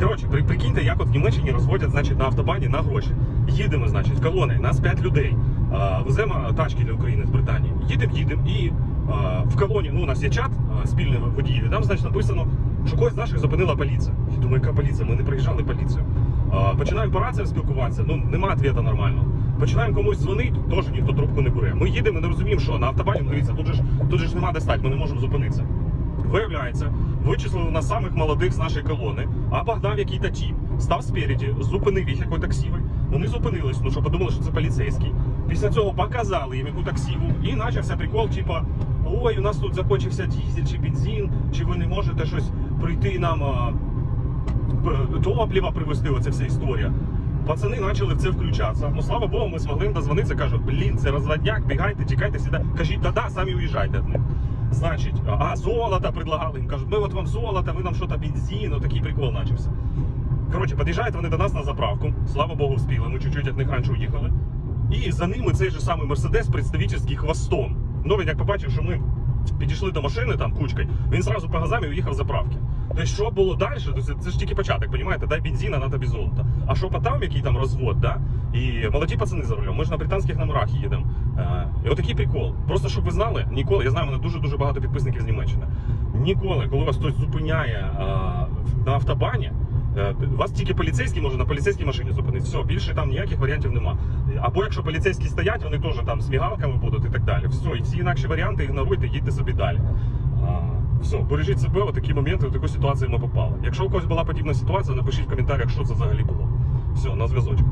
Коротше, при, прикиньте, як от в Німеччині розводять значить, на автобані на гроші. Їдемо, значить, колоною, нас 5 людей. А, веземо тачки для України з Британії. Їдемо, їдемо, і а, в колоні, ну, у нас є чат спільний водіїв, там, значить, написано, що когось з наших зупинила поліція. Я думаю, яка поліція? Ми не приїжджали поліцію. А, починаємо по раціям спілкуватися, ну нема відповіді нормального. Починаємо комусь дзвонити, теж ніхто трубку не бере. Ми їдемо не розуміємо, що на автобані, ну, дивіться, тут же ж тут же ж нема де стати, ми не можемо зупинитися. Виявляється, вичислили нас самих молодих з нашої колони, а Богдан який-то тіп, став спереді, зупинив їх якою таксівою. Вони зупинились, ну що подумали, що це поліцейський. Після цього показали їм яку таксіву і почався прикол, типа, ой, у нас тут закончився дізель чи бензин, чи ви не можете щось прийти нам а, п- привезти, оця вся історія. Пацани почали в це включатися. Ну слава Богу, ми змогли їм дозвонитися. Кажуть, блін, це розводняк, бігайте, тікайте сюди. Кажіть, да-да, самі уїжджайте від них. Значить, а золото предлагали їм. Кажуть, ми от вам золото, ви нам що то бензин, такий прикол почався. Коротше, під'їжджають вони до нас на заправку. Слава Богу, вспіли. Ми чуть-чуть від них раніше уїхали. І за ними цей же самий Мерседес представительський хвостом. Ну він як побачив, що ми підійшли до машини там кучкою, він зразу по газам і уїхав з заправки. Тобто, що було далі, це, це ж тільки початок, розумієте? Дай бензина, на тобі золото. А що по там, який там розвод, да? І молоді пацани за рулем. Ми ж на британських номерах їдемо. І отакий прикол. Просто щоб ви знали, ніколи, я знаю, мене дуже-дуже багато підписників з Німеччини. Ніколи, коли вас хтось зупиняє е, на автобані, Е, Вас тільки поліцейський може на поліцейській машині зупинити. Все, більше там ніяких варіантів нема. Або якщо поліцейські стоять, вони теж там з мігалками будуть і так далі. Все, і всі інакші варіанти ігноруйте, їдьте собі далі. А, Все, бережіть себе, в моменти, в таку ситуацію ми попали. Якщо у когось була подібна ситуація, напишіть в коментарях, що це взагалі було. Все, на зв'язочку.